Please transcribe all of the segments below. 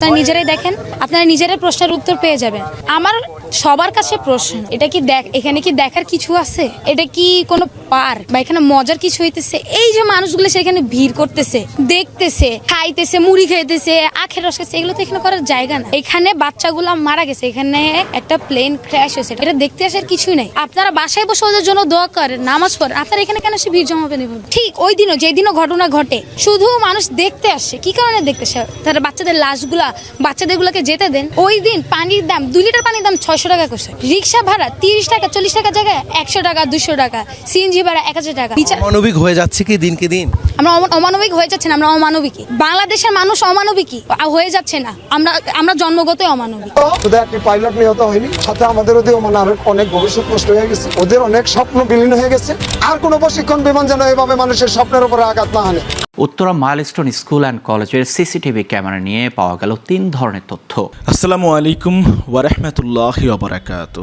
আপনারা নিজেরাই দেখেন, আপনারা নিজেরাই প্রশ্নের উত্তর পেয়ে যাবেন। আমার সবার কাছে প্রশ্ন, এটা কি দেখ, এখানে কি দেখার কিছু আছে? এটা কি কোনো পার্ক বা এখানে মজার কিছু হইতেছে? এই যে মানুষগুলো সেখানে ভিড় করতেছে, দেখতেছে, খাইতেছে, মুড়ি খাইতেছে আখের রস খাইতেছে এগুলো তো এখানে করার জায়গা না। এখানে বাচ্চাগুলো মারা গেছে, এখানে একটা প্লেন ক্র্যাশ হয়েছে। এটা দেখতে আসার কিছুই নাই। আপনারা বাসায় বসে ওদের জন্য দোয়া করেন, নামাজ পড়েন, আপনারা এখানে কেন সে ভিড় জমাবেন? ঠিক ওই দিনও যেই দিনও ঘটনা ঘটে, শুধু মানুষ দেখতে আসে। কি কারণে দেখতে আসে? তারা বাচ্চাদের লাশগুলা বাচ্চাদেরগুলোকে যেতে দেন। ওই দিন পানির দাম দুই লিটার পানির দাম ছয়শো টাকা করছে। রিক্সা ভাড়া তিরিশ টাকা চল্লিশ টাকা জায়গায় একশো টাকা দুশো টাকা। সিএনজি ভাড়া এক হাজার টাকা। মানবিক হয়ে যাচ্ছে কি দিনকে দিন? আমরা অমানবিক হয়ে যাচ্ছে না আমরা অমানবিকই। বাংলাদেশের মানুষ অমানবিকই হয়ে যাচ্ছে না। আমরা আমরা জন্মগতই অমানবিক। শুধু একটি পাইলট নিহত হয়নি সাথে আমাদের মানে অনেক ভবিষ্যৎ নষ্ট হয়ে গেছে। ওদের অনেক স্বপ্ন বিলীন হয়ে গেছে। আর কোনো প্রশিক্ষণ বিমান যেন এভাবে মানুষের স্বপ্নের উপরে আঘাত না হানে। উত্তরা মাইলস্টোন স্কুল অ্যান্ড কলেজের সিসিটিভি ক্যামেরা নিয়ে পাওয়া গেল তিন ধরনের তথ্য। আসসালামু আলাইকুম ওয়ারহমতুল্লাহ ওবরাকাত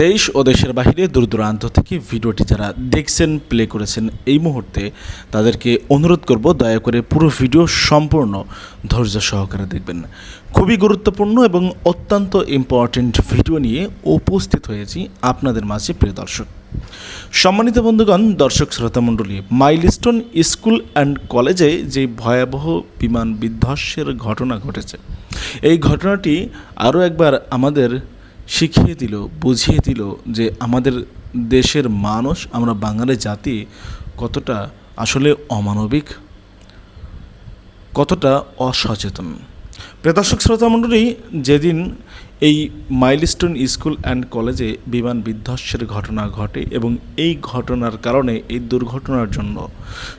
দেশ ও দেশের বাহিরে দূর দূরান্ত থেকে ভিডিওটি যারা দেখছেন, প্লে করেছেন এই মুহূর্তে, তাদেরকে অনুরোধ করব দয়া করে পুরো ভিডিও সম্পূর্ণ ধৈর্য সহকারে দেখবেন। খুবই গুরুত্বপূর্ণ এবং অত্যন্ত ইম্পর্ট্যান্ট ভিডিও নিয়ে উপস্থিত হয়েছি আপনাদের মাঝে, প্রিয় দর্শক। সম্মানিত বন্ধুগণ, দর্শক শ্রোতা মণ্ডলী, মাইলস্টোন স্কুল অ্যান্ড কলেজে যে ভয়াবহ বিমান বিধ্বংসের ঘটনা ঘটেছে, এই ঘটনাটি আরও একবার আমাদের শিখিয়ে দিল, বুঝিয়ে দিল যে আমাদের দেশের মানুষ, আমরা বাঙালি জাতি কতটা আসলে অমানবিক, কতটা অসচেতন। প্রিয় দর্শক শ্রোতা মণ্ডলী, যেদিন এই মাইলস্টোন স্কুল অ্যান্ড কলেজে বিমান বিধ্বংসের ঘটনা ঘটে এবং এই ঘটনার কারণে এই দুর্ঘটনার জন্য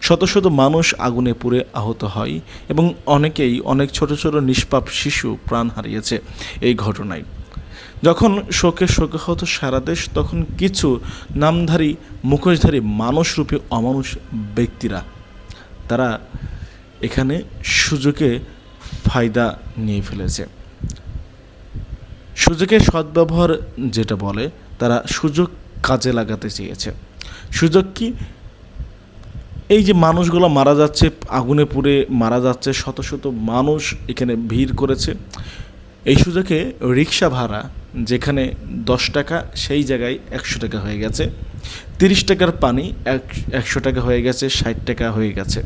শত শত মানুষ আগুনে পুড়ে আহত হয় এবং অনেকেই অনেক ছোট ছোট নিষ্পাপ শিশু প্রাণ হারিয়েছে এই ঘটনায়। যখন শোকে শোকে হতো সারা দেশ, তখন কিছু নামধারী, মুখোশধারী মানুষরূপী অমানুষ ব্যক্তিরা, তারা এখানে সুযোগে ফায়দা নিয়ে ফেলেছে। সুযোগের সদ্ব্যবহার যেটা বলে, তারা সুযোগ কাজে লাগাতে চেয়েছে। সুযোগ কি? এই যে মানুষগুলো মারা যাচ্ছে, আগুনে পুড়ে মারা যাচ্ছে, শত শত মানুষ এখানে ভিড় করেছে। এই সুযোগে রিক্সা ভাড়া, যেখানে দশ টাকা, সেই জায়গায় একশো টাকা হয়ে গেছে। তিরিশ টাকার পানি, এক, একশো টাকা হয়ে গেছে, ষাট টাকা হয়ে গেছে।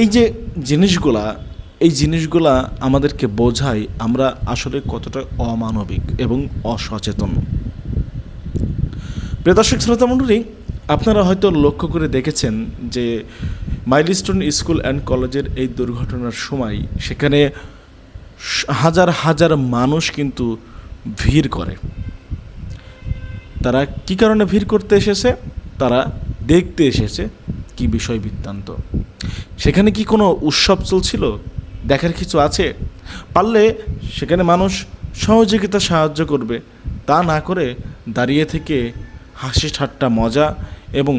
এই যে জিনিসগুলা এই জিনিসগুলা আমাদেরকে বোঝায় আমরা আসলে কতটা অমানবিক এবং অসচেতন। প্রিয় দর্শক, শ্রোতা মণ্ডলী, আপনারা হয়তো লক্ষ্য করে দেখেছেন যে মাইলস্টোন স্কুল অ্যান্ড কলেজের এই দুর্ঘটনার সময় সেখানে হাজার হাজার মানুষ কিন্তু ভিড় করে। তারা কি কারণে ভিড় করতে এসেছে? তারা দেখতে এসেছে কি বিষয় বৃত্তান্ত সেখানে কি কোনো উৎসব চলছিল? দেখার কিছু আছে? পারলে সেখানে মানুষ সহযোগিতা সাহায্য করবে। তা না করে দাঁড়িয়ে থেকে হাসি ঠাট্টা, মজা এবং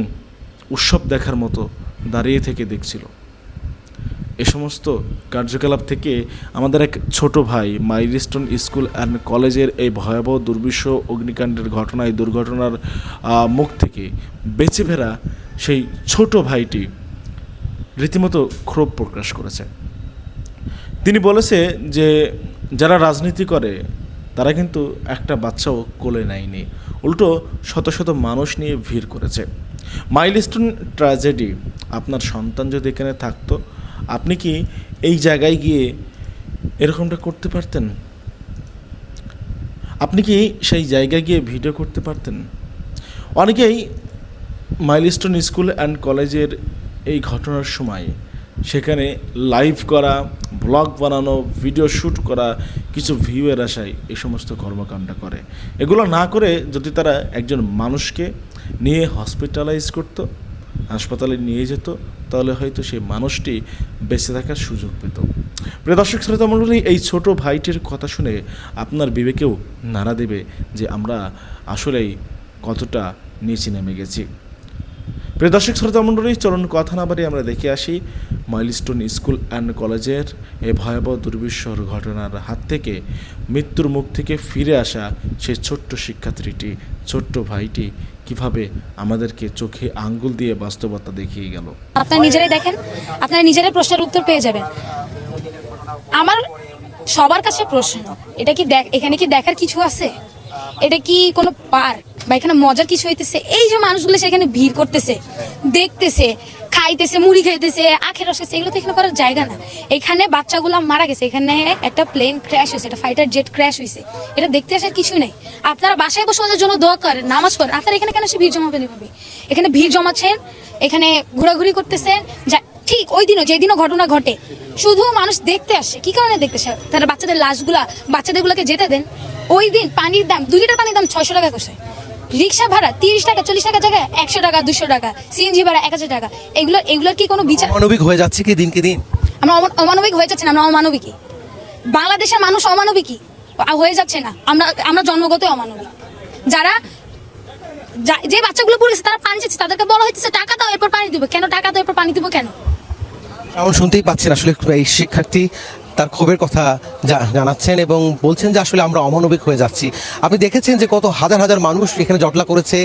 উৎসব দেখার মতো দাঁড়িয়ে থেকে দেখছিল। এ সমস্ত কার্যকলাপ থেকে আমাদের এক ছোট ভাই মাইলস্টোন স্কুল অ্যান্ড কলেজের এই ভয়াবহ দুর্বিশ্ব অগ্নিকাণ্ডের ঘটনায়, দুর্ঘটনার মুখ থেকে বেঁচে ফেরা সেই ছোট ভাইটি রীতিমতো ক্ষোভ প্রকাশ করেছে। তিনি বলেছে যে যারা রাজনীতি করে, তারা কিন্তু একটা বাচ্চাও কোলে নেয়নি। উল্টো শত শত মানুষ নিয়ে ভিড় করেছে। মাইলস্টোন ট্র্যাজেডি, আপনার সন্তান যদি এখানে থাকতো, আপনি কি এই জায়গায় গিয়ে এরকমটা করতে পারতেন? আপনি কি সেই জায়গায় গিয়ে ভিডিও করতে পারতেন? অনেকেই মাইলস্টোন স্কুল অ্যান্ড কলেজের এই ঘটনার সময় সেখানে লাইভ করা ব্লগ বানানো ভিডিও শ্যুট করা, কিছু ভিউয়ের আশায় এই সমস্ত কর্মকাণ্ড করে। এগুলো না করে যদি তারা একজন মানুষকে নিয়ে হসপিটালাইজ করতো, হাসপাতালে নিয়ে যেত, তাহলে হয়তো সেই মানুষটি বেঁচে থাকার সুযোগ পেত। প্রিয় দর্শক, শ্রোতা মণ্ডলী, এই ছোট ভাইটির কথা শুনে আপনার বিবেকেও নাড়া দেবে যে আমরা আসলেই কতটা নিচে নেমে গেছি। প্রিয় দর্শক, শ্রোতা মণ্ডলী, চলুন কথা না বাড়ি আমরা দেখে আসি মাইলস্টোন স্কুল অ্যান্ড কলেজের এই ভয়াবহ দুর্বিশ্বর ঘটনার হাত থেকে, মৃত্যুর মুখ থেকে ফিরে আসা সেই ছোট্ট শিক্ষার্থীটি, ছোট্ট ভাইটি কীভাবে আমাদেরকে চোখে আঙ্গুল দিয়ে বাস্তবতা দেখিয়ে গেল? আপনারা নিজেরাই দেখেন, আপনারা নিজেরাই প্রশ্নের উত্তর পেয়ে যাবেন। আমার সবার কাছে প্রশ্ন, এটা কি দেখ, এখানে কি দেখার কিছু আছে? এটা কি কোনো পার্ক? বা এখানে মজার কিছু হইতেছে? এই যে মানুষগুলো সেখানে ভিড় করতেছে, দেখতেছে, খাইতেছে, মুড়ি খাইতেছে আখের রস এগুলো তো এখানে করার জায়গা না। এখানে বাচ্চাগুলো মারা গেছে। এখানে একটা প্লেন ক্র্যাশ হয়েছে, একটা ফাইটার জেট ক্র্যাশ হয়েছে। এটা দেখতে আসার কিছুই নেই। আপনারা বাসায় বসে ওদের জন্য দোয়া করেন, নামাজ করেন আপনারা এখানে কেন সে ভিড় জমাবেন এভাবে? এখানে ভিড় জমাচ্ছেন, এখানে ঘোরাঘুরি করতেছেন, যা ঠিক ওই দিনও, যেদিনও ঘটনা ঘটে। শুধু মানুষ দেখতে আসে। কি কারণে দেখতে আসে? তারা বাচ্চাদের লাশগুলা, বাচ্চাদেরগুলোকে যেতে দেন। ওই দিন পানির দাম দুই লিটার পানির দাম ছয়শো টাকা করছে। রিক্সা ভাড়া তিরিশ টাকা চল্লিশ টাকা জায়গায় একশো টাকা দুশো টাকা। সিএনজি ভাড়া এক হাজার টাকা। এগুলো এগুলোর কি কোনো বিচার? মানবিক হয়ে যাচ্ছে কি দিনকে দিন? আমরা অমা- অমানবিক হয়ে যাচ্ছে না আমরা অমানবিকই। বাংলাদেশের মানুষ অমানবিকই। হয়ে যাচ্ছে না। আমরা আমরা জন্মগত অমানবিক। যারা যে বাচ্চাগুলো পড়েছে তারা পানি চাচ্ছে তাদেরকে বলা হচ্ছে টাকা দাও এরপর পানি দিব। কেন টাকা দাও এরপর পানি দিব কেন? শুনতেই পাচ্ছেন আসলে এই শিক্ষার্থী তার ক্ষোভের কথা জানাচ্ছেন এবং বলছেন যে আসলে আমরা অমানবিক হয়ে যাচ্ছি। আপনি দেখেছেন যে কত হাজার হাজার মানুষ এখানে জটলা করেছে।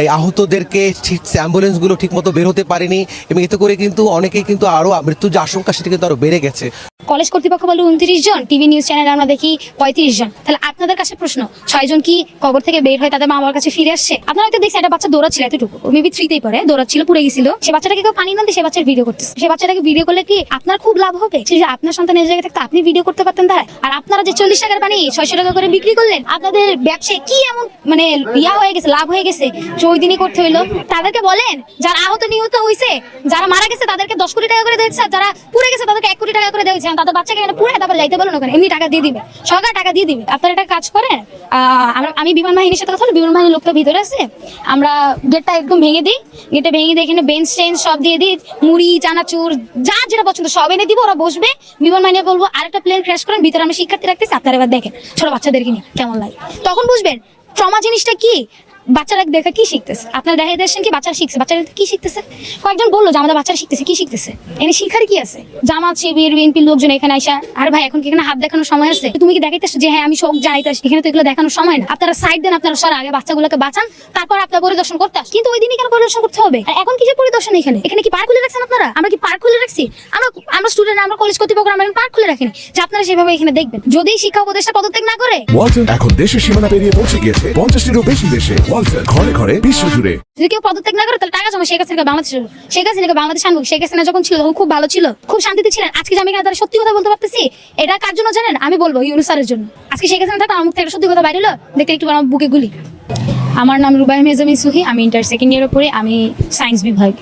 এই আহতদেরকে ঠিক অ্যাম্বুলেন্সগুলো ঠিক মতো বের হতে পারেনি এবং এতে করে কিন্তু অনেকেই কিন্তু আরও মৃত্যুর যে আশঙ্কা সেটি কিন্তু আরও বেড়ে গেছে। কলেজ কর্তৃপক্ষ বলল উনত্রিশ জন, টিভি নিউজ চ্যানেলে আমরা দেখি পঁয়ত্রিশ জন। তাহলে আপনাদের কাছে প্রশ্ন ছয়জন কি কবর থেকে বের হয়ে তাদের মা কাছে ফিরে আসছে? আপনারা হয়তো দেখছেন, একটা বাচ্চা দৌড়াচ্ছিল এতটুকু। মেবি থ্রিতেই পরে দৌড়াচ্ছিল, পুড়ে গেছিল। সে বাচ্চাটাকে কেউ পানি না দিয়ে সে বাচ্চার ভিডিও করতেছে। সে বাচ্চাটাকে ভিডিও করলে কি আপনার খুব লাভ হবে? সে যে আপনার সন্তানের জায়গায় থাকতে আপনি ভিডিও করতে পারতেন তাই আর আপনারা যে চল্লিশ টাকার পানি ছয়শো টাকা করে বিক্রি করলেন, আপনাদের ব্যবসায় কি এমন মানে ইয়া হয়ে গেছে, লাভ হয়ে গেছে? যে ওই দিনই করতে হইল। তাদেরকে বলেন, যারা আহত নিহত হয়েছে যারা মারা গেছে, তাদেরকে দশ কোটি টাকা করে দিয়েছে যারা পুড়ে গেছে, তাদেরকে এক কোটি টাকা করে দিয়েছে তাদের বাচ্চাকে এখানে পুড়ে তারপর যাইতে বলো না কেন এমনি টাকা দিয়ে দিবে। সরকার টাকা দিয়ে দিবে। আপনারা একটা কাজ করেন আমি বিমান বাহিনীর সাথে কথা বলি, বিমান বাহিনীর লোকটা ভিতরে আছে। আমরা গেটটা একদম ভেঙে দিই গেটে ভেঙে দিয়ে এখানে বেঞ্চ টেঞ্চ সব দিয়ে দিই, মুড়ি, চানাচুর, যা যেটা পছন্দ সব এনে দিব, ওরা বসবে। বিমান বাহিনী বলব, আরেকটা প্লেন ক্র্যাশ করেন, ভিতরে আমরা শিক্ষার্থী রাখতেছি, আপনারা এবার দেখেন, ছোট বাচ্চাদেরকে নিয়ে কেমন লাগে। তখন বুঝবেন ট্রমা জিনিসটা কি? বাচ্চারা দেখে কি শিখতেছে? আপনারা দেখে দেখছেন কি বাচ্চারা শিখছে? বাচ্চারা কি শিখতেছে? কয়েকজন বলল যে আমাদের বাচ্চারা শিখতেছে, কি শিখতেছে? এনে শিখার কি আছে? জামাত শিবির বিএনপির লোকজন এখানে আইসা, আর ভাই, এখন কি এখানে হাত দেখানোর সময় আছে? তুমি কি দেখাইতেছো যে হ্যাঁ আমি শোক যাইতেছি এখানে তো এগুলো দেখানোর সময় না আপনারা সাইড দেন, আপনারা সর আগে বাচ্চাগুলোকে বাঁচান, তারপর আপনার পরিদর্শন করতে আসেন। কিন্তু ওই দিনই কেন পরিদর্শন করতে হবে? আর এখন কি যে পরিদর্শন এখানে? এখানে কি পার্ক খুলে রাখছেন আপনারা? আমরা কি পার্ক খুলে রাখছি? আমরা আমরা স্টুডেন্ট আমরা কলেজ কর্তৃপক্ষ, আমরা পার্ক খুলে রাখিনি যে আপনারা সেভাবে এখানে দেখবেন। যদি শিক্ষা উপদেষ্টা পদত্যাগ না করে এখন দেশের সীমানা পেরিয়ে পৌঁছে গিয়েছে পঞ্চাশটিরও বেশি দেশে। ওয়ালটন ঘরে ঘরে বিশ্বজুড়ে যদি কেউ পদত্যাগ না করে তাহলে টাকা জমা শেখ হাসিনা বাংলাদেশ শেখ হাসিনাকে বাংলাদেশ আনব শেখ হাসিনা যখন ছিল তখন খুব ভালো ছিল খুব শান্তিতে ছিলেন। আজকে যে আমি এখানে তারা সত্যি কথা বলতে পারতেছি এটা কার জন্য জানেন? আমি বলব ইউনুস স্যারের জন্য। আজকে শেখ হাসিনা থাকতো আমার মুখ থেকে সত্যি কথা বাইরে হলো? দেখতে একটু আমার বুকে গুলি। আমার নাম রুবাই মেজামি সুহি আমি ইন্টার সেকেন্ড ইয়ারে পড়ি আমি সায়েন্স বিভাগ।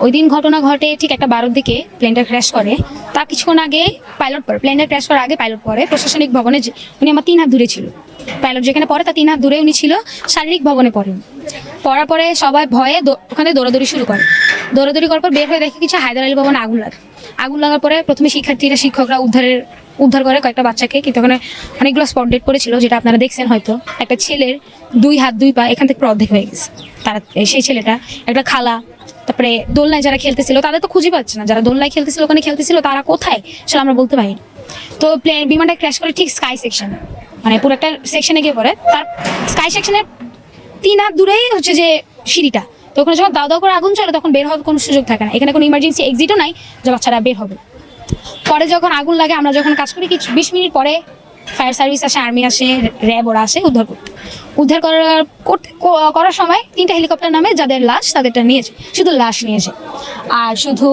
ওই দিন ঘটনা ঘটে ঠিক একটা বারোর দিকে প্লেনটা ক্র্যাশ করে। তা কিছুক্ষণ আগে পাইলট পরে প্লেনটা ক্র্যাশ করার আগে পাইলট পরে প্রশাসনিক ভবনে যে- উনি আমার তিন হাত দূরে ছিল। পাইলট যেখানে পড়ে তার তিন হাত দূরে উনি ছিল, শারীরিক ভবনে পড়েন। পড়ার পরে সবাই ভয়ে ওখানে দৌড়াদৌড়ি শুরু করে। দৌড়াদৌড়ি করার পর বের হয়ে দেখে কিছু হায়দার আলী ভবনে আগুন লাগে। আগুন লাগার পরে প্রথমে শিক্ষার্থীরা, শিক্ষকরা উদ্ধারের উদ্ধার করে কয়েকটা বাচ্চাকে, কিন্তু ওখানে অনেকগুলো স্পট ডেট করেছিল যেটা আপনারা দেখছেন হয়তো। একটা ছেলের দুই হাত, দুই পা এখান থেকে অর্ধেক হয়ে গেছে। তারা সেই ছেলেটা, একটা খালা, তারপরে দোলনায় যারা খেলতেছিল, তাদের তো খুঁজে পাচ্ছে না। যারা দোলনায় খেলতেছিল, ওখানে খেলতেছিল, তারা কোথায়? সেটা আমরা বলতে পারি। তো প্লেন বিমানটা ক্র্যাশ করে ঠিক স্কাই সেকশন মানে পুরো একটা সেকশনে গিয়ে পড়ে। তার স্কাই সেকশনের তিন হাত দূরেই হচ্ছে যে সিঁড়িটা। তো ওখানে যখন দাও দাও করে আগুন চলে, তখন বের হওয়ার কোনো সুযোগ থাকে না। এখানে কোনো ইমার্জেন্সি এক্সিটও নাই যে বাচ্চারা বের হবে পরে যখন আগুন লাগে, আমরা যখন কাজ করি, কিছু বিশ মিনিট পরে ফায়ার সার্ভিস আসে, আর্মি আসে, র্যাব ওরা আসে, উদ্ধার করতে। উদ্ধার করার করতে করার সময় তিনটা হেলিকপ্টার নামে যাদের লাশ তাদেরটা নিয়েছে শুধু লাশ নিয়েছে আর শুধু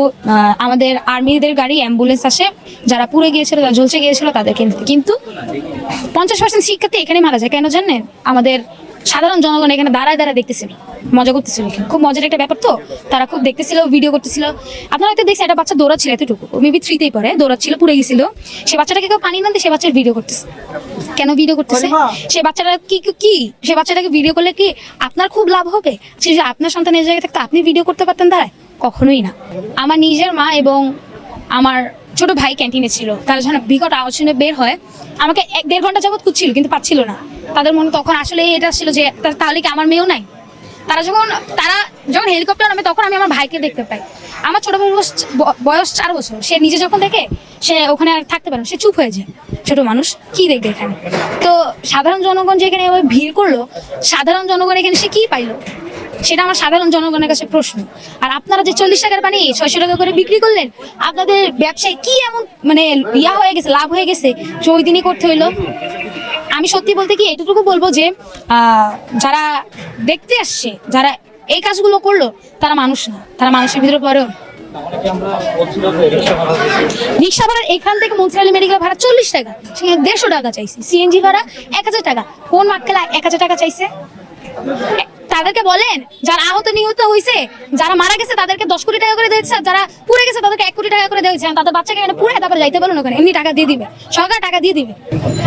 আমাদের আর্মিদের গাড়ি, অ্যাম্বুলেন্স আসে, যারা পুড়ে গিয়েছিল, যারা জ্বলছে গিয়েছিল তাদেরকে কিন্তু পঞ্চাশ পার্সেন্ট শিক্ষার্থী এখানে মারা যায়। কেন জানেন? আমাদের সাধারণ জনগণ এখানে দাঁড়ায় দাঁড়ায় দেখতেছিল মজা করতেছিল এখানে। খুব মজার একটা ব্যাপার তো তারা খুব দেখতেছিল ভিডিও করতেছিল। আপনারা হয়তো দেখছেন একটা বাচ্চা দৌড়াচ্ছিল এতটুকু মেবি থ্রিতেই পরে দৌড়াচ্ছিল পুড়ে গেছিল। সে বাচ্চাটাকে কেউ পানি না সে বাচ্চার ভিডিও করতেছে। কেন ভিডিও করতেছে? সে বাচ্চাটা কি কি- সে বাচ্চাটাকে ভিডিও করলে কি আপনার খুব লাভ হবে? সে আপনার সন্তানের জায়গায় থাকতে আপনি ভিডিও করতে পারতেন দাঁড়ায় কখনোই না। আমার নিজের মা এবং আমার ছোট ভাই ক্যান্টিনে ছিল তারা যখন বিকট আওয়াজ শুনে বের হয় আমাকে এক দেড় ঘণ্টা যাবত খুঁজছিল কিন্তু পাচ্ছিল না। তাদের মনে তখন আসলে এটা ছিল যে তাহলে কি আমার মেয়েও নাই? তারা যখন তারা যখন হেলিকপ্টার নামে, তখন আমি আমার ভাইকে দেখতে পাই। আমার ছোট ভাই বয়স- চার বছর। সে নিজে যখন দেখে, সে ওখানে আর থাকতে পারে না। সে চুপ হয়ে যায়। ছোট মানুষ, কি দেখবে এখানে? তো সাধারণ জনগণ যে এখানে এভাবে ভিড় করল, সাধারণ জনগণ এখানে সে কি পাইলো? সেটা আমার সাধারণ জনগণের কাছে প্রশ্ন। আর আপনারা যে চল্লিশ টাকার পানি ছয়শো টাকা করে বিক্রি করলেন, আপনাদের ব্যবসায় কি এমন মানে ইয়া হয়ে গেছে, লাভ হয়ে গেছে যে ওই দিনই করতে হইল? আমি সত্যি বলতে কি এটুকু বলব যে যারা দেখতে আসছে, যারা এই কাজগুলো করল, তারা মানুষ না, তারা মানুষের ভিতরে পড়েও। রিক্সা ভাড়া এখান থেকে মন্ত্রী মেডিকেল ভাড়া চল্লিশ টাকা দেড়শো টাকা চাইছে সিএনজি ভাড়া এক হাজার টাকা কোন মাক্কেলা এক হাজার টাকা চাইছে তাদেরকে বলেন, যারা আহত নিহত হয়েছে যারা মারা গেছে, তাদেরকে দশ কোটি টাকা করে দিয়েছে যারা পুড়ে গেছে, তাদেরকে এক কোটি টাকা করে দিয়েছে তাদের বাচ্চাকে এখানে পুড়ে তারপরে যাইতে বলুন ওখানে, এমনি টাকা দিয়ে দিবে, সরকার টাকা দিয়ে দিবে।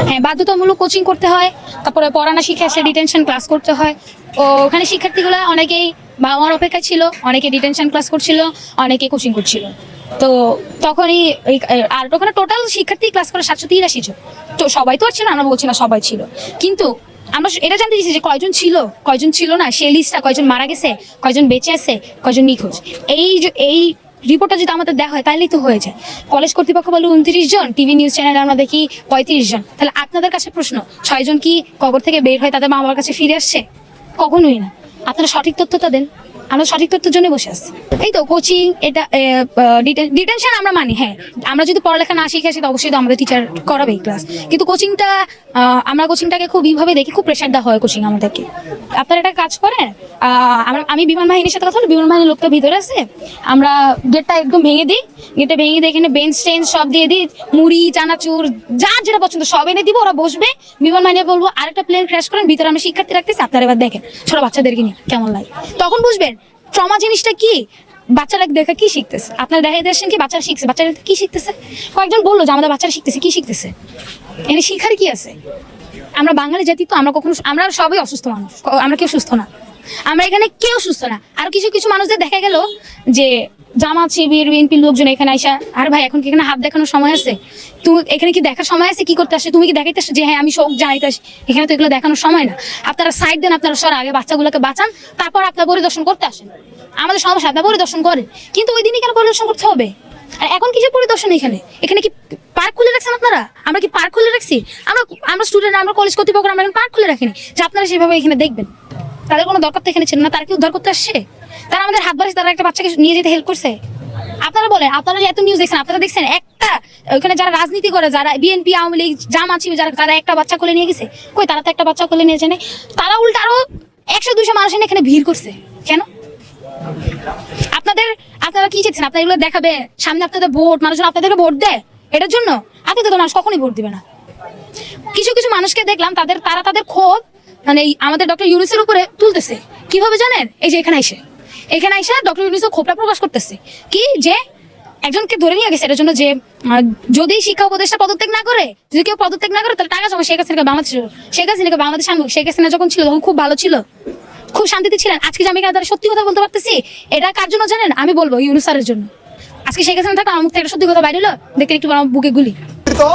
হ্যাঁ বাধ্যতামূলক কোচিং করতে হয়, তারপরে পড়ানা শিখে আসলে ডিটেনশন ক্লাস করতে হয়। ও, ওখানে শিক্ষার্থীগুলো অনেকেই বাবা মার অপেক্ষায় ছিল, অনেকে ডিটেনশন ক্লাস করছিল, অনেকে কোচিং করছিল। তো তখনই আর ওখানে টোটাল শিক্ষার্থী ক্লাস করে সাতশো তিরাশি জন। তো সবাই তো আর ছিল, আমরা বলছি না সবাই ছিল। কিন্তু আমরা এটা জানতে চাইছি যে কয়জন ছিল? কয়জন ছিল না? সেই লিস্টটা কয়জন মারা গেছে? কয়জন বেঁচে আছে? কয়জন নিখোঁজ? এই এই রিপোর্টটা যদি আমাদের দেখা হয় তাহলেই তো হয়ে যায়। কলেজ কর্তৃপক্ষ বলে উনত্রিশ জন টিভি নিউজ চ্যানেলে আমরা দেখি পঁয়ত্রিশ জন। তাহলে আপনাদের কাছে প্রশ্ন, ছয়জন কি কবর থেকে বের হয় তাদের মা বাবার কাছে ফিরে আসছে? কখনোই না। আপনারা সঠিক তথ্যটা দেন। আমরা সঠিক তথ্যের জন্য বসে আছি। এই তো কোচিং এটা ডিটেনশন আমরা মানি হ্যাঁ। আমরা যদি পড়ালেখা না শিখে আসি, তো অবশ্যই তো আমাদের টিচার করাবেই ক্লাস কিন্তু কোচিংটা আমরা কোচিংটাকে খুব এইভাবে দেখি, খুব প্রেশার দেওয়া হয় কোচিং আমাদেরকে। আপনারা একটা কাজ করেন আমরা, আমি বিমান বাহিনীর সাথে কথা বলি, বিমান বাহিনীর লোকটা ভিতরে আছে। আমরা গেটটা একদম ভেঙে দিই গেটটা ভেঙে দিয়ে এখানে বেঞ্চ টেঞ্চ সব দিয়ে দিই, মুড়ি, চানাচুর, যার যেটা পছন্দ সব এনে দিব, ওরা বসবে। বিমান বাহিনী বলব, আরেকটা প্লেন ক্র্যাশ করেন, ভিতরে আমরা শিক্ষার্থী রাখতেছি, আপনারা এবার দেখেন, ছোট বাচ্চাদেরকে নিয়ে কেমন লাগে। তখন বুঝবেন ট্রমা জিনিসটা কি? বাচ্চারা দেখা কি শিখতেছে? আপনারা দেখা দিয়েছেন কি বাচ্চারা শিখছে? বাচ্চারা কি শিখতেছে? কয়েকজন বলল যে আমাদের বাচ্চারা শিখতেছে, কি শিখতেছে? এনে শিখার কি আছে? আমরা বাঙালি জাতি তো, আমরা কখনো, আমরা সবাই অসুস্থ মানুষ আমরা কেউ সুস্থ না। আমরা এখানে কেউ সুস্থ না। আর কিছু কিছু মানুষদের দেখা গেল যে জামাত শিবির বিএনপির লোকজন এখানে আইসা, আর ভাই, এখন কি এখানে হাত দেখানোর সময় আছে? তুমি এখানে কি দেখার সময় আছে? কি করতে আসে তুমি কি দেখাইতে আসো যে হ্যাঁ আমি শোক জানাইতে আসি। এখানে তো এগুলো দেখানোর সময় না। আপনারা সাইড দেন, আপনারা সর আগে বাচ্চাগুলোকে বাঁচান, তারপর আপনার পরিদর্শন করতে আসেন। আমাদের সমস্যা আপনার পরিদর্শন করেন কিন্তু ওই দিনই কেন পরিদর্শন করতে হবে? আর এখন কিছু পরিদর্শন এখানে? এখানে কি পার্ক খুলে রাখছেন আপনারা? আমরা কি পার্ক খুলে রাখছি? আমরা আমরা স্টুডেন্ট আমরা কলেজ কর্তৃপক্ষ, আমরা এখন পার্ক খুলে রাখিনি যে আপনারা সেভাবে এখানে দেখবেন। তাদের কোনো দরকার তো এখানে ছিল না, তারা কি উদ্ধার করতে আসছে? তারা আমাদের হাত বাড়িয়ে তারা একটা বাচ্চাকে নিয়ে যেতে হেল্প করছে। আপনারা বলেন, আপনারা যে এত নিউজ দেখছেন, আপনারা দেখছেন একটা ওখানে যারা রাজনীতি করে, যারা বিএনপি আওয়ামী লীগ জামা ছিল যারা তারা একটা বাচ্চা কোলে নিয়ে গেছে। কই, তারা তো একটা বাচ্চা কোলে নিয়ে নাই। তারা উল্টা আরও একশো দুশো মানুষ এখানে ভিড় করছে। কেন? আপনাদের আপনারা কি চেয়েছেন? আপনারা এগুলো দেখাবে। সামনে আপনাদের ভোট, মানুষজন আপনাদেরকে ভোট দেয়। এটার জন্য? আপনি তো মানুষ কখনোই ভোট দিবে না। কিছু কিছু মানুষকে দেখলাম, তাদের তারা তাদের ক্ষোভ মানে আমাদের ডক্টর ইউনুসের উপরে তুলতেছে। কীভাবে জানেন? এই যে এখানে এসে এখানে এসে ডক্টর ইউনুসের ক্ষোভটা প্রকাশ করতেছে। কি? যে একজনকে ধরে নিয়ে গেছে, এটার জন্য যে যদি শিক্ষা উপদেষ্টা পদত্যাগ না করে, যদি কেউ পদত্যাগ না করে, তাহলে টাকা জমা শেখ হাসিনাকে বাংলাদেশ, শেখ হাসিনাকে বাংলাদেশ আনব। শেখ হাসিনা যখন ছিল, তখন খুব ভালো ছিল। খুব শান্তিতে ছিলেন। আজকে যে আমি এখানে সত্যি কথা বলতে পারতেছি, এটা কার জন্য জানেন? আমি বলব, ইউনুস স্যারের জন্য। আজকে শেখ হাসিনা থাকতো আমার মুখ থেকে সত্যি কথা বাইরে এলো দেখে একটু আমার বুকে গুলি।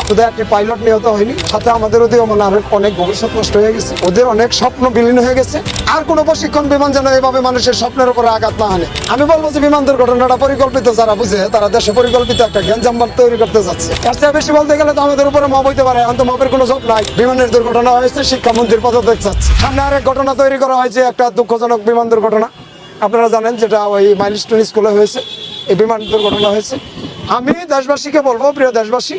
শুধু একটি পাইলট নিহত হয়নি। সাথে আমাদের ওদের মানে অনেক ভবিষ্যৎ নষ্ট হয়ে গেছে। ওদের অনেক স্বপ্ন বিলীন হয়ে গেছে। আর কোনো প্রশিক্ষণ বিমান যেন এভাবে মানুষের স্বপ্নের উপরে আঘাত না হানে। আমি বলব যে বিমান দুর্ঘটনাটা পরিকল্পিত, যারা বুঝে, তারা দেশে পরিকল্পিত একটা গ্যাঞ্জাম তৈরি করতে যাচ্ছে। বেশি বলতে গেলে তো আমাদের উপরে মব হইতে পারে। এখন তো কোনো জব নাই। বিমানের দুর্ঘটনা হয়েছে, শিক্ষামন্ত্রীর পদত্যাগ যাচ্ছে সামনে আরেক ঘটনা তৈরি করা হয়েছে, একটা দুঃখজনক বিমান দুর্ঘটনা। আপনারা জানেন যেটা ওই মাইলস্টোন স্কুলে হয়েছে। এই বিমান দুর্ঘটনা হয়েছে। আমি দেশবাসীকে বলব, প্রিয় দেশবাসী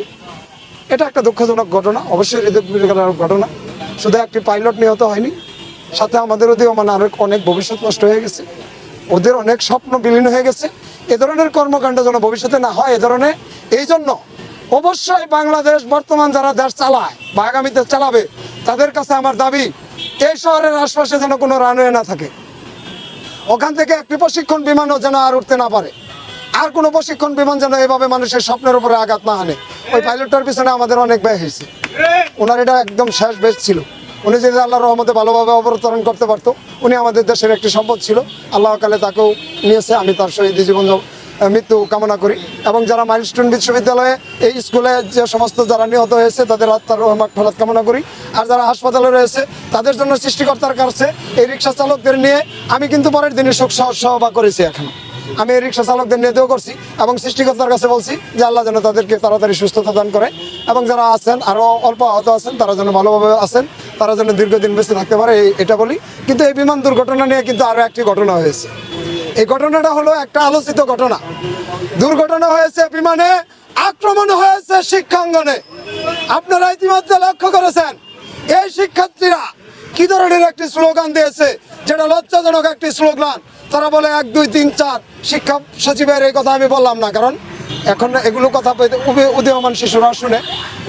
এটা একটা দুঃখজনক ঘটনা। অবশ্যই হৃদয় ঘটনা। শুধু একটি পাইলট নিহত হয়নি, সাথে আমাদের ওদিকে মানে আরও অনেক ভবিষ্যৎ নষ্ট হয়ে গেছে। ওদের অনেক স্বপ্ন বিলীন হয়ে গেছে। এ ধরনের কর্মকাণ্ড যেন ভবিষ্যতে না হয়, এ ধরনের, এই জন্য অবশ্যই বাংলাদেশ বর্তমান যারা দেশ চালায় বা আগামীতে চালাবে, তাদের কাছে আমার দাবি, এই শহরের আশপাশে যেন কোনো রানওয়ে না থাকে। ওখান থেকে একটি প্রশিক্ষণ বিমানও যেন আর উঠতে না পারে। আর কোনো প্রশিক্ষণ বিমান যেন এভাবে মানুষের স্বপ্নের উপরে আঘাত না আনে ওই পাইলটটার পিছনে আমাদের অনেক ব্যয় হয়েছে। ওনার এটা একদম শেষ বেশ ছিল। উনি যদি আল্লাহর রহমতে ভালোভাবে অবতরণ করতে পারতো, উনি আমাদের দেশের একটি সম্পদ ছিল। আল্লাহ কালে তাকেও নিয়েছে, আমি তার শহীদ জীবন মৃত্যু কামনা করি। এবং যারা মাইলস্টোন বিশ্ববিদ্যালয়ে এই স্কুলে যে সমস্ত যারা নিহত হয়েছে, তাদের আত্মার রহমাত, ফেরত কামনা করি। আর যারা হাসপাতালে রয়েছে, তাদের জন্য সৃষ্টিকর্তার কাছে এই রিক্সা চালকদের নিয়ে আমি কিন্তু পরের দিনে শোক সহ- করেছি এখনও। আমি রিক্সা চালকদের দোয়া করছি এবং সৃষ্টিকর্তার কাছে বলছি যে আল্লাহ যেন তাদেরকে তাড়াতাড়ি সুস্থতা দান করে এবং যারা আছেন আরও অল্প আহত আছেন, তারা যেন ভালোভাবে আছেন, তারা যেন দীর্ঘদিন বেঁচে থাকতে পারে এটা বলি। কিন্তু এই বিমান দুর্ঘটনা নিয়ে কিন্তু আরও একটি ঘটনা হয়েছে। এই ঘটনাটা হলো একটা আলোচিত ঘটনা। দুর্ঘটনা হয়েছে বিমানে, আক্রমণ হয়েছে শিক্ষাঙ্গনে। আপনারা ইতিমধ্যে লক্ষ্য করেছেন, এই শিক্ষার্থীরা কি ধরনের একটি স্লোগান দিয়েছে, যেটা লজ্জাজনক একটি স্লোগান। তারা বলে এক, দুই, তিন, চার। শিক্ষা সচিবের এই কথা আমি বললাম না, কারণ এখন এগুলো কথা উদীয়মান শিশুরা শুনে,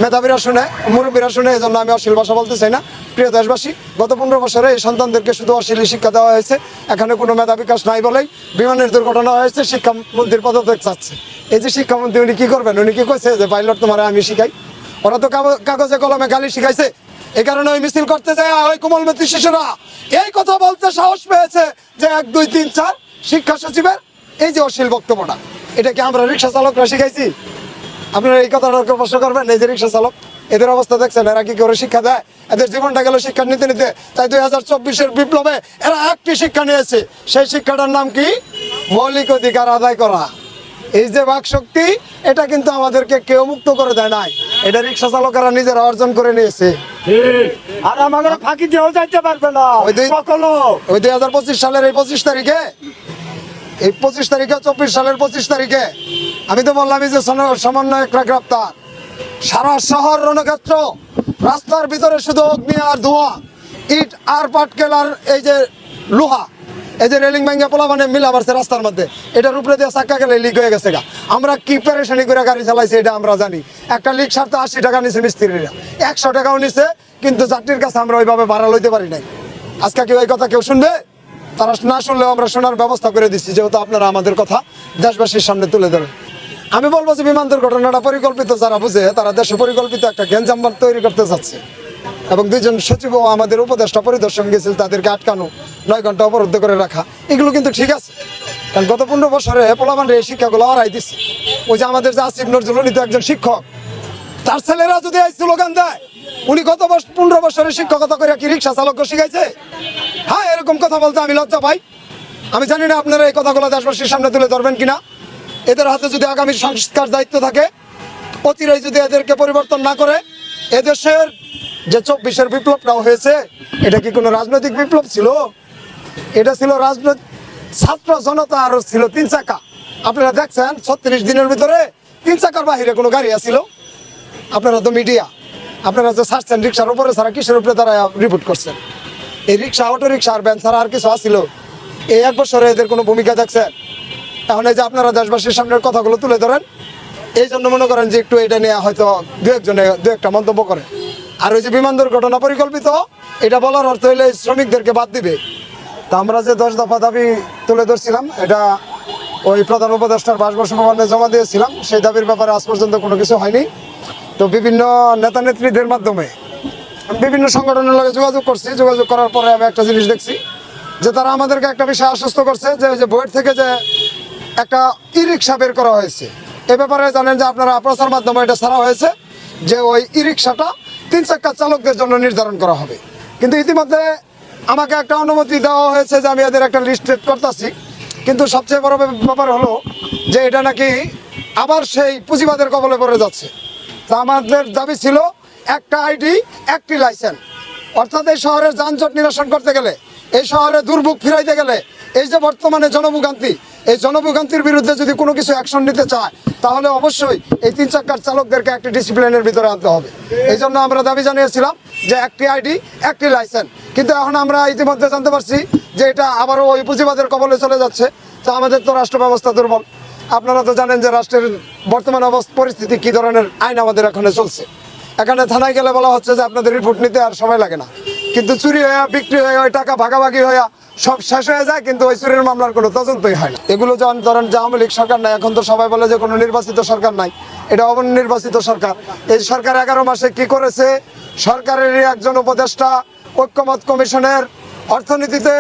মেধাবীরা শুনে, মুরব্বীরা শুনে এই জন্য আমি অশ্লীল ভাষা বলতে চাই না। প্রিয় দেশবাসী, গত পনেরো বছরে এই সন্তানদেরকে শুধু অশ্লীল শিক্ষা দেওয়া হয়েছে। এখানে কোনো মেধা বিকাশ নাই বলেই বিমানের দুর্ঘটনা হয়েছে, শিক্ষামন্ত্রীর পদত্যাগ চাচ্ছে। এই যে শিক্ষামন্ত্রী, উনি কি করবেন? উনি কি কইছে যে, পাইলট তোমার আমি শিখাই। ওরা তো কাগজে কলমে গালি শিখাইছে। এই কারণে ওই মিছিল করতে যায়, ওই কোমলমতি শিশুরা। এই কথা বলতে সাহস পেয়েছে যে এক, দুই, তিন, চার শিক্ষা সচিবের এই যে অশ্লীল বক্তব্যটা। এটা কি আমরা রিক্সা চালকরা শিখাইছি? আপনারা এই কথাটা প্রশ্ন করবেন? এই যে রিক্সা চালক, এদের অবস্থা দেখছেন? এরা কি করে শিক্ষা দেয়? এদের জীবনটা গেল শিক্ষা নিতে নিতে। তাই দুই হাজার চব্বিশের বিপ্লবে এরা একটি শিক্ষা নিয়েছে। সেই শিক্ষাটার নাম কি? মৌলিক অধিকার আদায় করা। এই যে বাক শক্তি এটা কিন্তু আমাদেরকে কেউ মুক্ত করে দেয় নাই। এটা রিক্সা চালকেরা নিজেরা অর্জন করে নিয়েছে। আর আমাদের ফাঁকি দিয়েও যাইতে পারবে না ওই দুই- ওই দুই হাজার পঁচিশ সালের এই পঁচিশ তারিখে? এই পঁচিশ তারিখে চব্বিশ সালের পঁচিশ তারিখে? আমি তো বললামই যে সমন্বয়করা গ্রেপ্তার। সারা শহর রণক্ষেত্র রাস্তার ভিতরে শুধু অগ্নি আর ধোঁয়া ইট আর পাটকেল আর এই যে লোহা। এই যে রেলিং ভাঙ্গা পোলা মানে মিলা মারছে রাস্তার মধ্যে। এটার উপরে দিয়ে চাক্কা গেলে লিক হয়ে গেছে গা। আমরা কি পেরেশানি করে গাড়ি চালাইছি এটা আমরা জানি। একটা লিক সারতে আশি টাকা নিছে মিস্ত্রিরা। একশো টাকাও নিছে, কিন্তু যাত্রীর কাছে আমরা ওইভাবে ভাড়া লইতে পারি নাই। আজকে কি ওই কথা কেউ শুনবে? তারা না শুনলেও আমরা শোনার ব্যবস্থা করে দিচ্ছি, যেহেতু আপনারা আমাদের কথা দেশবাসীর সামনে তুলে ধরেন। আমি বলব যে বিমান দুর্ঘটনাটা পরিকল্পিত যারা বুঝে, তারা দেশে পরিকল্পিত একটা গ্যাঞ্জাম্বার তৈরি করতে চাচ্ছে এবং দুইজন সচিব ও আমাদের উপদেষ্টা পরিদর্শন গেছিল, তাদেরকে আটকানো। নয় ঘণ্টা অবরুদ্ধ করে রাখা। এগুলো কিন্তু ঠিক আছে। কারণ গত পনেরো বছরে পোলামানের এই শিক্ষাগুলো হারাই দিচ্ছে ওই যে আমাদের যে আসিফ নজরুল, উনি একজন শিক্ষক। তার ছেলেরা যদি এই স্লোগান দেয়, উনি গত বছর পনেরো বছরের শিক্ষকতা করে কি রিক্সা চালক শিখাইছে? হ্যাঁ এরকম কথা বলতে আমি লজ্জা পাই। আমি জানি না আপনারা এই কথাগুলো দেশবাসীর সামনে তুলে ধরবেন কিনা। এদের হাতে যদি আগামী সংস্কার দায়িত্ব থাকে, অচিরাই যদি এদেরকে পরিবর্তন না করে, এদেশের যে চব্বিশের বিপ্লবটাও হয়েছে, এটা কি কোনো রাজনৈতিক বিপ্লব ছিল? এটা ছিল রাজনৈতিক ছাত্র জনতা আর ছিল তিন চাকা। আপনারা দেখছেন, ছত্রিশ দিনের ভিতরে তিন চাকার বাহিরে কোনো গাড়ি আসছিল আপনারা তো মিডিয়া, আপনারা যে ছাড়ছেন রিক্সার উপরে ছাড়া কিসের উপরে তারা রিপোর্ট করছেন? এই রিক্সা অটো রিক্সা আর ভ্যান ছাড়া আর কিছু আসছিল এই এক বছরে এদের কোনো ভূমিকা দেখছেন? এখন এই যে আপনারা দেশবাসীর সামনের কথাগুলো তুলে ধরেন, এই জন্য মনে করেন যে একটু এটা নিয়ে হয়তো দু একজনে দু একটা মন্তব্য করে। আর ওই যে বিমান দুর্ঘটনা পরিকল্পিত, এটা বলার অর্থ হইলে শ্রমিকদেরকে বাদ দিবে। তা আমরা যে দশ দফা দাবি তুলে ধরছিলাম, এটা ওই প্রধান উপদেষ্টার বাসবর্ষ ভবনে জমা দিয়েছিলাম, সেই দাবির ব্যাপারে আজ পর্যন্ত কোনো কিছু হয়নি। তো বিভিন্ন নেতা নেত্রীদের মাধ্যমে বিভিন্ন সংগঠনের লগে যোগাযোগ করছি। যোগাযোগ করার পরে আমি একটা জিনিস দেখছি, যে তারা আমাদেরকে একটা বিষয় আশ্বস্ত করছে, যে যে বইয়ের থেকে যে একটা ই রিক্সা বের করা হয়েছে। এ ব্যাপারে জানেন যে আপনারা প্রচার মাধ্যমে এটা ছাড়া হয়েছে, যে ওই ই রিক্সাটা তিন চাক্কা চালকদের জন্য নির্ধারণ করা হবে। কিন্তু ইতিমধ্যে আমাকে একটা অনুমতি দেওয়া হয়েছে যে আমি এদের একটা লিস্ট করতেছি। কিন্তু সবচেয়ে বড় ব্যাপার হলো যে এটা নাকি আবার সেই পুঁজিবাদের কবলে পড়ে যাচ্ছে। তা আমাদের দাবি ছিল একটা আইডি, একটি লাইসেন্স অর্থাৎ এই শহরের যানজট নিরসন করতে গেলে এই শহরে দুর্ভোগ ফিরাইতে গেলে এই যে বর্তমানে জনভোগান্তি এই জনভোগান্তির বিরুদ্ধে যদি কোনো কিছু অ্যাকশন নিতে চায়, তাহলে অবশ্যই এই তিন চাকার চালকদেরকে একটি ডিসিপ্লিনের ভিতরে আনতে হবে। এই জন্য আমরা দাবি জানিয়েছিলাম যে একটি আইডি, একটি লাইসেন্স কিন্তু এখন আমরা ইতিমধ্যে জানতে পারছি যে এটা আবারও ওই পুঁজিবাদের কবলে চলে যাচ্ছে। তো আমাদের তো রাষ্ট্র ব্যবস্থা দুর্বল। আপনারা তো জানেন যে রাষ্ট্রের বর্তমান অবস্থা, পরিস্থিতি কি ধরনের আইন আমাদের এখানে চলছে। এখানে থানায় গেলে বলা হচ্ছে যে আপনাদের রিপোর্ট নিতে আর সময় লাগে না। কিন্তু চুরি হয়ে বিক্রি হয়ে ওই টাকা ভাগাভাগি হয়ে সব শেষ হয়ে যায়, কিন্তু ওই চুরির মামলার কোনো তদন্তই হয় না। এগুলো যখন ধরেন যে আওয়ামী লীগ সরকার নাই, এখন তো সবাই বলে যে কোনো নির্বাচিত সরকার নাই। এটা অবনির্বাচিত সরকার। এই সরকার এগারো মাসে কি করেছে? সরকারেরই একজন উপদেষ্টা, ঐক্যমত কমিশনের অর্থনীতিতে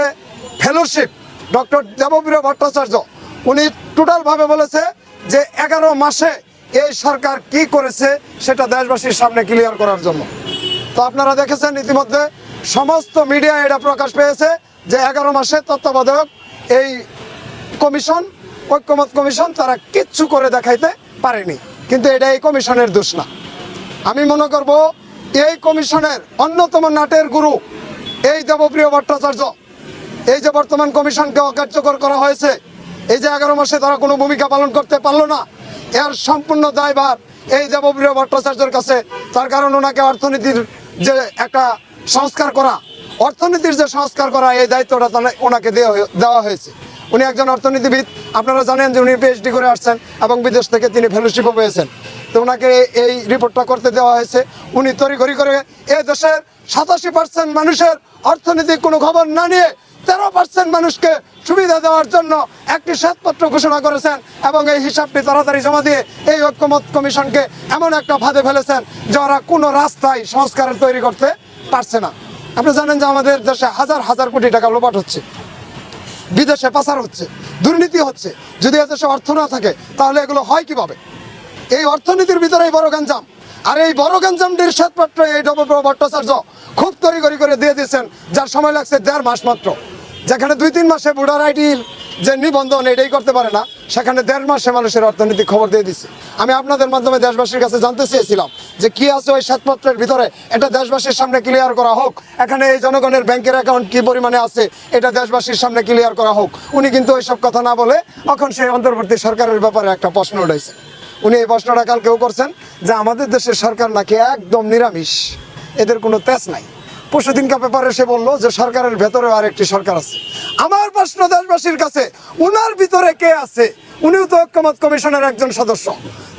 ফেলোশিপ ডক্টর দেববীর ভট্টাচার্য, উনি টোটালভাবে বলেছে যে এগারো মাসে এই সরকার কি করেছে, সেটা দেশবাসীর সামনে ক্লিয়ার করার জন্য। তো আপনারা দেখেছেন ইতিমধ্যে সমস্ত মিডিয়া এটা প্রকাশ পেয়েছে যে এগারো মাসে তত্ত্বাবধায়ক এই কমিশন, ঐক্যমত কমিশন তারা কিচ্ছু করে দেখাইতে পারেনি। কিন্তু এটা এই কমিশনের দোষ না। আমি মনে করব এই কমিশনের অন্যতম নাটের গুরু এই দেবপ্রিয় ভট্টাচার্য, এই যে বর্তমান কমিশনকে অকার্যকর করা হয়েছে, এই যে এগারো মাসে তারা কোনো ভূমিকা পালন করতে পারল না, এর সম্পূর্ণ দায়ভার এই দেবপ্রিয় ভট্টাচার্যের কাছে। তার কারণ ওনাকে অর্থনীতির যে একটা সংস্কার করা। অর্থনীতির যে সংস্কার করা, এই দায়িত্বটা ওনাকে দেওয়া দেওয়া হয়েছে। উনি একজন অর্থনীতিবিদ। আপনারা জানেন যে উনি পিএইচডি করে আসছেন এবং বিদেশ থেকে তিনি ফেলোশিপও পেয়েছেন। তো ওনাকে এই রিপোর্টটা করতে দেওয়া হয়েছে। উনি তড়িঘড়ি করে এ দেশের সাতাশি পার্সেন্ট মানুষের অর্থনৈতিক কোনো খবর না নিয়ে তেরো পার্সেন্ট মানুষকে সুবিধা দেওয়ার জন্য একটি শ্বেতপত্র ঘোষণা করেছেন এবং এই হিসাবটি তাড়াতাড়ি জমা দিয়ে এই ঐক্যমত কমিশনকে এমন একটা ফাঁদে ফেলেছেন যারা কোনো রাস্তায় সংস্কারের তৈরি করতে পারছে না। আপনি জানেন যে আমাদের দেশে হাজার হাজার কোটি টাকা লোপাট হচ্ছে। বিদেশে পাচার হচ্ছে, দুর্নীতি হচ্ছে। যদি এদেশে অর্থ না থাকে, তাহলে এগুলো হয় কীভাবে? এই অর্থনীতির ভিতরে এই বড় গঞ্জাম আর এই বড় গঞ্জামটির শ্বেতপত্র এই ডবপ্রভ ভট্টাচার্য খুব তড়িঘড়ি করে দিয়ে দিয়েছেন, যার সময় লাগছে দেড় মাস মাত্র। যেখানে দুই তিন মাসে ভোটার আইডির যে নিবন্ধন এটাই করতে পারে না, সেখানে দেড় মাসে মানুষের অর্থনীতি খবর দিয়ে দিচ্ছে আমি আপনাদের মাধ্যমে দেশবাসীর কাছে জানতে চেয়েছিলাম যে কি আছে ওই শ্বেতপত্রের ভিতরে। এটা দেশবাসীর সামনে ক্লিয়ার করা হোক। এখানে এই জনগণের ব্যাংকের অ্যাকাউন্ট কি পরিমাণে আছে, এটা দেশবাসীর সামনে ক্লিয়ার করা হোক। উনি কিন্তু ওইসব কথা না বলে এখন সেই অন্তর্বর্তী সরকারের ব্যাপারে একটা প্রশ্ন উঠাইছে। উনি এই প্রশ্নটা কালকেও করছেন যে আমাদের দেশের সরকার নাকি একদম নিরামিষ। এদের কোনো তেজ নাই। পরশুদিনকা পেপারে সে বলল যে সরকারের ভেতরেও আরেকটি সরকার আছে। আমার প্রশ্ন দেশবাসীর কাছে, উনার ভিতরে কে আছে? উনিও তো ঐক্যমত কমিশনের একজন সদস্য।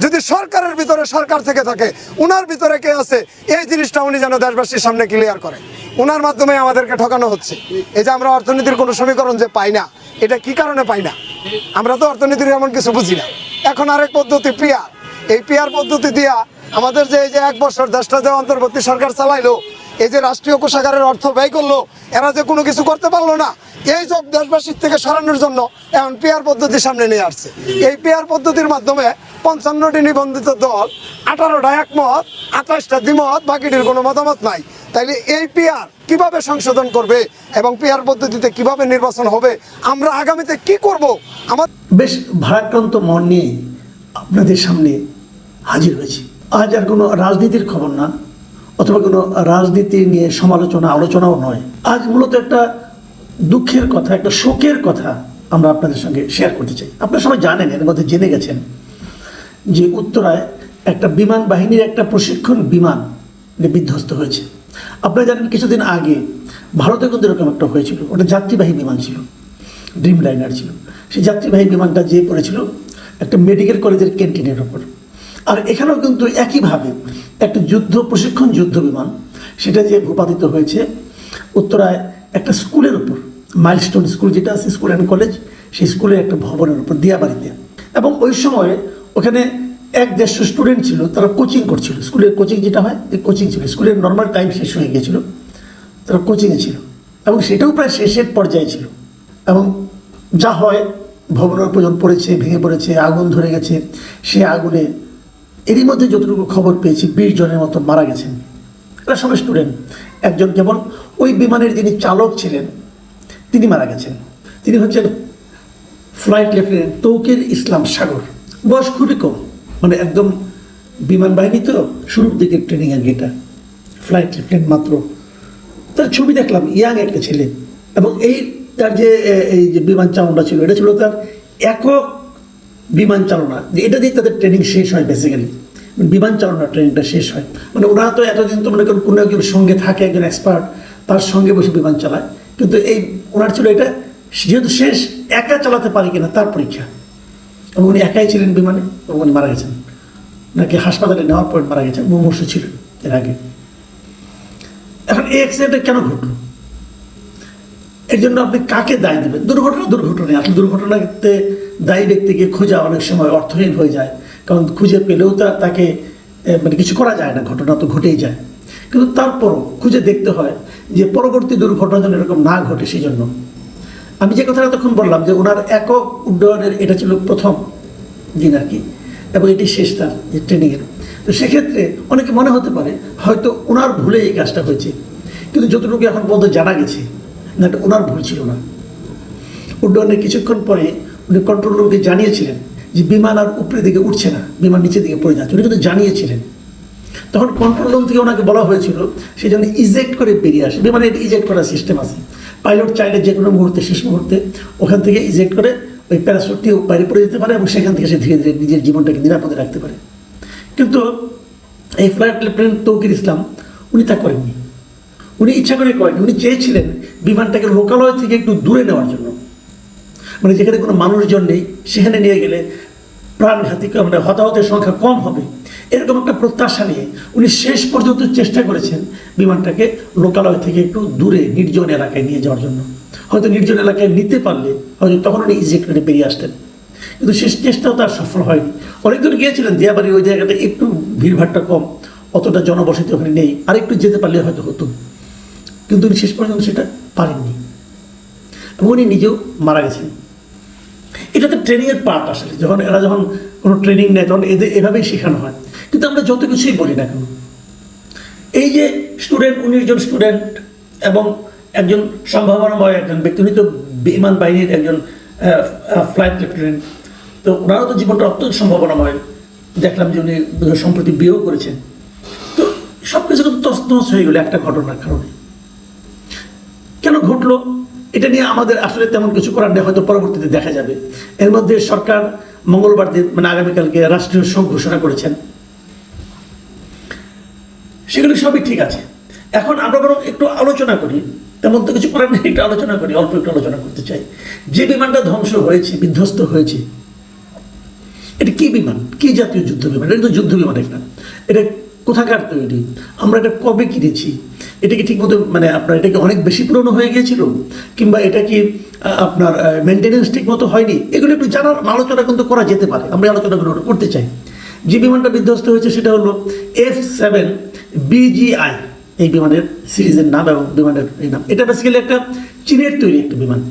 যদি সরকারের ভিতরে সরকার থেকে থাকে, উনার ভিতরে কে আছে? এই জিনিসটা উনি যেন দেশবাসীর সামনে ক্লিয়ার করে। উনার মাধ্যমে আমাদেরকে ঠকানো হচ্ছে। এই যে আমরা অর্থনীতির কোনো সমীকরণ যে পাই না, এটা কি কারণে পাই না? আমরা তো অর্থনীতির এমন কিছু বুঝি না। এখন আরেক পদ্ধতি, পিয়ার। এই পিয়ার পদ্ধতি দিয়া আমাদের যে এই যে এক বছর দেশটা যে অন্তর্বর্তী সরকার চালাইলো এই যে রাষ্ট্রীয় কোষাগারের অর্থ ব্যয় করল, এরা যে কোনো কিছু করতে পারল না, এই সব দেশবাসীর থেকে সরানোর জন্য এখন পেয়ার পদ্ধতি সামনে নিয়ে আসছে। এই পেয়ার পদ্ধতির মাধ্যমে পঞ্চান্নটি নিবন্ধিত দল, আঠারোটা একমত, আঠাশটা দ্বিমত, বাকিটির কোনো মতামত নাই। তাইলে এই পেয়ার কীভাবে সংশোধন করবে এবং পেয়ার পদ্ধতিতে কীভাবে নির্বাচন হবে, আমরা আগামীতে কি করব? আমার বেশ ভারাক্রান্ত মন নিয়ে আপনাদের সামনে হাজির হয়েছি। আজ আর কোনো রাজনীতির খবর না। অথবা কোনো রাজনীতি নিয়ে সমালোচনা, আলোচনাও নয়। আজ মূলত একটা দুঃখের কথা, একটা শোকের কথা আমরা আপনাদের সঙ্গে শেয়ার করতে চাই। আপনারা সবাই জানেন, এর মধ্যে জেনে গেছেন যে উত্তরায় একটা বিমান বাহিনীর একটা প্রশিক্ষণ বিমান বিধ্বস্ত হয়েছে। আপনারা জানেন কিছুদিন আগে ভারতে কিন্তু এরকম একটা হয়েছিল। ওটা যাত্রীবাহী বিমান ছিল, ড্রিম লাইনার ছিল। সেই যাত্রীবাহী বিমানটা যেয়ে পড়েছিল একটা মেডিকেল কলেজের ক্যান্টিনের ওপর। আর এখানেও কিন্তু একইভাবে একটা যুদ্ধ, প্রশিক্ষণ যুদ্ধ বিমান। সেটা যে ভূপাতিত হয়েছে, উত্তরায় একটা স্কুলের উপর, মাইলস্টোন স্কুল যেটা আছে, স্কুল অ্যান্ড কলেজ, সেই স্কুলের একটা ভবনের উপর, দিয়াবাড়িতে। এবং ওই সময়ে ওখানে এক দেড়শো স্টুডেন্ট ছিল, তারা কোচিং করছিল। স্কুলের কোচিং যেটা হয় কোচিং ছিল। স্কুলের নর্মাল টাইম শেষ হয়ে গিয়েছিল, তারা কোচিংয়ে ছিল। এবং সেটাও প্রায় শেষের পর্যায়ে ছিল। এবং যা হয়, ভবনের প্রয়োজন পড়েছে, ভেঙে পড়েছে, আগুন ধরে গেছে সে আগুনে এরই মধ্যে যতটুকু খবর পেয়েছি, বিশ জনের মতো মারা গেছেন। এরা সবাই স্টুডেন্ট। একজন কেবল ওই বিমানের যিনি চালক ছিলেন, তিনি মারা গেছেন। তিনি হচ্ছেন ফ্লাইট লেফটেন্যান্ট তৌকির ইসলাম সাগর। বয়স খুবই কম। মানে একদম বিমান বাহিনী তো, শুরুর দিকে ট্রেনিংয়ের গেটা। ফ্লাইট লেফটেন্যান্ট মাত্র। তার ছবি দেখলাম, ইয়াং একটা ছেলে। এবং এই, তার যে এই যে বিমান চালনা ছিল, এটা ছিল তার একক বিমান চালনা যে এটা দিয়ে তাদের ট্রেনিং শেষ হয় বেসিক্যালি বিমান চালনা ট্রেনিংটা শেষ হয়। মানে ওরা তো এতদিন তো মনে করেন কোনো একজন সঙ্গে থাকে, একজন এক্সপার্ট তার সঙ্গে বসে বিমান চালায়। কিন্তু এই ওনার ছিল এটা, যেহেতু শেষ, একা চালাতে পারি কিনা তার পরীক্ষা। এবং উনি একাই ছিলেন বিমানে, এবং উনি মারা গেছেন। নাকি হাসপাতালে নেওয়ার পর মারা গেছেন, মুমূর্ষ ছিলেন এর আগে। এখন এই অ্যাক্সিডেন্টটা কেন ঘটলো? এর জন্য আপনি কাকে দায় দেবেন? দুর্ঘটনা দুর্ঘটনা আসলে দুর্ঘটনাতে দায়ী ব্যক্তিকে খোঁজা অনেক সময় অর্থহীন হয়ে যায়। কারণ খুঁজে পেলেও তা তাকে মানে কিছু করা যায় না, ঘটনা তো ঘটেই যায়। কিন্তু তারপরও খুঁজে দেখতে হয় যে পরবর্তী দুর্ঘটনা যেন এরকম না ঘটে সেই জন্য আমি যে কথাটা তখন বললাম যে ওনার একক উড্ডয়নের, এটা ছিল প্রথম দিন আর কি। এবং এটি শেষ তার, যে ট্রেনিংয়ের তো সেক্ষেত্রে অনেকে মনে হতে পারে, হয়তো ওনার ভুলে এই কাজটা হয়েছে। কিন্তু যতটুকু এখন পর্যন্ত জানা গেছে না ওনার ভুল ছিল না। উড্ডয়নের কিছুক্ষণ পরে উনি কন্ট্রোল রুমকে জানিয়েছিলেন যে বিমান আর উপরের দিকে উঠছে না, বিমান নিচের দিকে পড়ে যাচ্ছে। উনি কিন্তু জানিয়েছিলেন। তখন কন্ট্রোল রুম থেকে ওনাকে বলা হয়েছিল সেই জন্য ইজেক্ট করে বেরিয়ে আসে। বিমানে ইজেক্ট করার সিস্টেম আছে। পাইলট চাইলে যে কোনো মুহূর্তে, শেষ মুহূর্তে ওখান থেকে ইজেক্ট করে ওই প্যারাসুটটিও বাইরে পড়ে যেতে পারে এবং সেখান থেকে সে ধীরে ধীরে নিজের জীবনটাকে নিরাপদে রাখতে পারে। কিন্তু এই ফ্লাইট লেফটেন্যান্ট তৌকির ইসলাম, উনি তা করেননি। উনি ইচ্ছা করে করেন, উনি চেয়েছিলেন বিমানটাকে লোকালয় থেকে একটু দূরে নেওয়ার জন্য। মানে যেখানে কোনো মানুষজন নেই, সেখানে নিয়ে গেলে প্রাণঘাতী মানে হতাহতের সংখ্যা কম হবে। এরকম একটা প্রত্যাশা নিয়ে উনি শেষ পর্যন্ত চেষ্টা করেছেন বিমানটাকে লোকালয় থেকে একটু দূরে, নির্জন এলাকায় নিয়ে যাওয়ার জন্য। হয়তো নির্জন এলাকায় নিতে পারলে, হয়তো তখন উনি ইজেক্ট করে বেরিয়ে আসতেন। কিন্তু শেষ চেষ্টাও তার সফল হয়নি। অনেক দূর গিয়েছিলেন, দিয়াবাড়ি ওই জায়গাটা একটু ভিড়ভাট্টা কম, অতটা জনবসতি ওখানে নেই। আর একটু যেতে পারলে হয়তো হতো। কিন্তু উনি শেষ পর্যন্ত সেটা পারেননি এবং উনি নিজেও মারা গেছেন। এটা তো ট্রেনিংয়ের পার্ট আসলে যখন এরা যখন কোনো ট্রেনিং নেয়, তখন এদের এভাবেই শেখানো হয়। কিন্তু আমরা যত কিছুই বলি না কেন, এই যে স্টুডেন্ট উনিশ জন স্টুডেন্ট এবং একজন সম্ভাবনাময় একজন ব্যক্তি, উনি তো বিমান বাহিনীর একজন ফ্লাইট লেফটেন্যান্ট তো ওনারও তো জীবনটা অত্যন্ত সম্ভাবনাময়। দেখলাম যে উনি সম্প্রতি বিয়েও করেছেন। তো সব কিছু কিন্তু তস্তস হয়ে গেলো একটা ঘটনার কারণে। ঘটলো, এটা নিয়ে আমাদের আসলে তেমন কিছু করার নেই, হয়তো পরবর্তীতে দেখা যাবে। এর মধ্যে সরকার মঙ্গলবার দিন মানে আগামীকালকে রাষ্ট্রীয় শোক ঘোষণা করেছেন। সেগুলো সবই ঠিক আছে। এখন আমরা বরং একটু আলোচনা করি। তেমন তো কিছু করার নেই, একটু আলোচনা করি, অল্প একটু আলোচনা করতে চাই। যে বিমানটা ধ্বংস হয়েছে, বিধ্বস্ত হয়েছে, এটা কি বিমান? কি জাতীয় যুদ্ধ বিমান? এটা কিন্তু যুদ্ধ বিমান একটা এটা কোথাকার তৈরি আমরা এটা কবে কিনেছি? এটা কি ঠিকমতো মানে আপনার এটা কি অনেক বেশি পুরনো হয়ে গিয়েছিল? কিংবা এটা কি আপনার মেনটেনেন্স ঠিক মতো হয়নি? এগুলো একটু জানার আলোচনা কিন্তু করা যেতে পারে। আমরা আলোচনাগুলো করতে চাই। যে বিমানটা বিধ্বস্ত হয়েছে সেটা হলো এফ সেভেন বিজিআই এই বিমানের সিরিজের নাম এবং বিমানের এই নাম। এটা বেসিক্যালি একটা চীনের তৈরি একটা বিমান।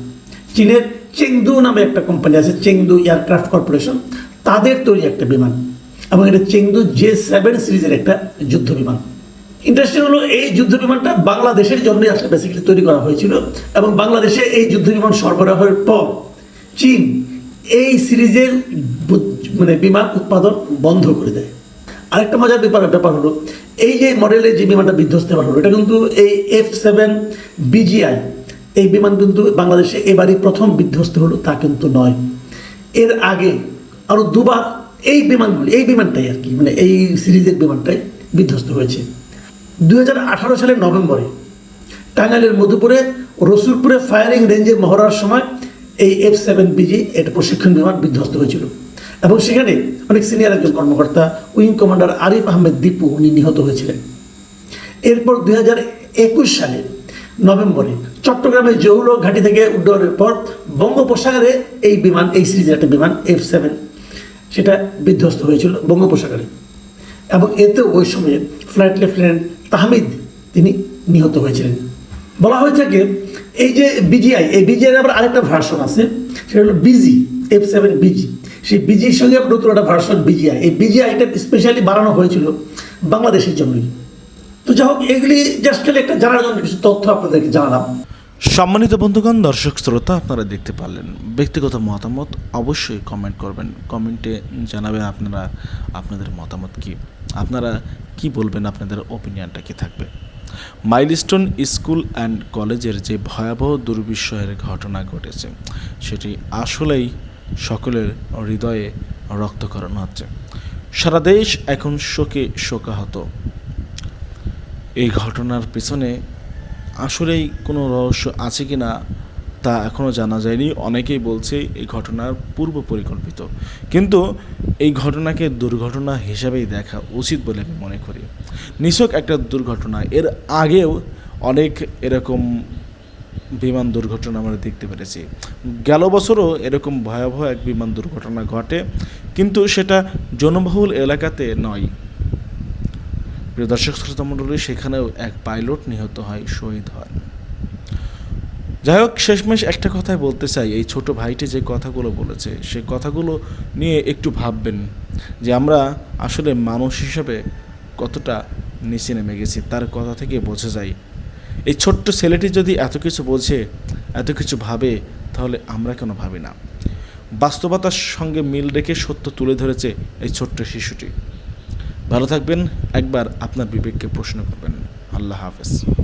চীনের চেংদু নামে একটা কোম্পানি আছে, চেংদু এয়ারক্রাফট কর্পোরেশন তাদের তৈরি একটা বিমান। এবং এটা চেংদু জে সেভেন সিরিজের একটা যুদ্ধ বিমান। ইন্টারেস্টিং হলো, এই যুদ্ধ বিমানটা বাংলাদেশের জন্যই আসলে বেসিক্যালি তৈরি করা হয়েছিল এবং বাংলাদেশে এই যুদ্ধ বিমান সরবরাহের পর চীন এই সিরিজের মানে বিমান উৎপাদন বন্ধ করে দেয়। আরেকটা মজার ব্যাপার ব্যাপার হলো, এই যে মডেলের যে বিমানটা বিধ্বস্ত এবার হলো, এটা কিন্তু এই এফ সেভেন বিজিআই এই বিমান কিন্তু বাংলাদেশে এবারই প্রথম বিধ্বস্ত হলো তা কিন্তু নয়। এর আগে আরও দুবার এই বিমানগুলি, এই বিমানটাই আর কি মানে এই সিরিজের বিমানটাই বিধ্বস্ত হয়েছে। দু হাজার আঠারো সালের নভেম্বরে টাঙ্গাইলের মধুপুরে রসুলপুরে ফায়ারিং রেঞ্জে মহড়ার সময় এই এফ সেভেন বিজি একটা প্রশিক্ষণ বিমান বিধ্বস্ত হয়েছিল। এবং সেখানে অনেক সিনিয়র একজন কর্মকর্তা উইং কমান্ডার আরিফ আহমেদ দীপু উনি নিহত হয়েছিলেন। এরপর দুই হাজার একুশ সালে নভেম্বরে চট্টগ্রামের জৌল ঘাঁটি থেকে উড্ডয়নের পর বঙ্গোপসাগরে এই বিমান, এই সিরিজের একটা বিমান এফ সেভেন সেটা বিধ্বস্ত হয়েছিল বঙ্গোপসাগরে। এবং এতে ওই সময়ে ফ্লাইট লেফটেন্যান্ট তাহমিদ তিনি নিহত হয়েছিলেন। বলা হয়ে থাকে এই যে বিজিআই, এই বিজিআই আবার আরেকটা ভার্সন আছে, সেটা হলো বিজি এফ সেভেন বিজি। সেই বিজির সঙ্গে নতুন একটা ভার্সন বিজিআই। এই বিজিআইটা স্পেশালি বানানো হয়েছিল বাংলাদেশের জন্যই। তো যাই হোক, এগুলি জাস্ট খালি একটা জানার জন্য কিছু তথ্য আপনাদেরকে জানালাম। সম্মানিত বন্ধুগণ, দর্শক, শ্রোতা, আপনারা দেখতে পারলেন ব্যক্তিগত মতামত, অবশ্যই কমেন্ট করবেন। কমেন্টে জানাবেন আপনারা আপনাদের মতামত কি। আপনারা কি বলবেন, আপনাদের ওপিনিয়নটা কি থাকবে। মাইলস্টোন স্কুল অ্যান্ড কলেজের যে ভয়াবহ দুর্বিষয়ের ঘটনা ঘটেছে, সেটি আসলেই সকলের হৃদয়ে রক্তকরণ হচ্ছে। সারা দেশ এখন শোকে শোকাহত। এই ঘটনার পেছনে আসলেই কোনো রহস্য আছে কি না তা এখনও জানা যায়নি। অনেকেই বলছে এই ঘটনার পূর্ব পরিকল্পিত। কিন্তু এই ঘটনাকে দুর্ঘটনা হিসাবেই দেখা উচিত বলে আমি মনে করি। নিছক একটা দুর্ঘটনা, এর আগেও অনেক এরকম বিমান দুর্ঘটনা আমরা দেখতে পেরেছি। গেল বছরও এরকম ভয়াবহ এক বিমান দুর্ঘটনা ঘটে, কিন্তু সেটা জনবহুল এলাকাতে নয়। প্রিয় দর্শক, শ্রোতা মণ্ডলী, সেখানেও এক পাইলট নিহত হয়, শহীদ হয়। যাই হোক, শেষমেশ একটা কথাই বলতে চাই। এই ছোট ভাইটি যে কথাগুলো বলেছে, সে কথাগুলো নিয়ে একটু ভাববেন যে আমরা আসলে মানুষ হিসেবে কতটা নিচে নেমে গেছি, তার কথা থেকে বোঝা যায়। এই ছোট্ট ছেলেটি যদি এত কিছু বোঝে, এত কিছু ভাবে, তাহলে আমরা কেন ভাবি না? বাস্তবতার সঙ্গে মিল রেখে সত্য তুলে ধরেছে এই ছোট্ট শিশুটি। ভালো থাকবেন। একবার আপনার বিবেককে প্রশ্ন করবেন। আল্লাহ হাফেজ।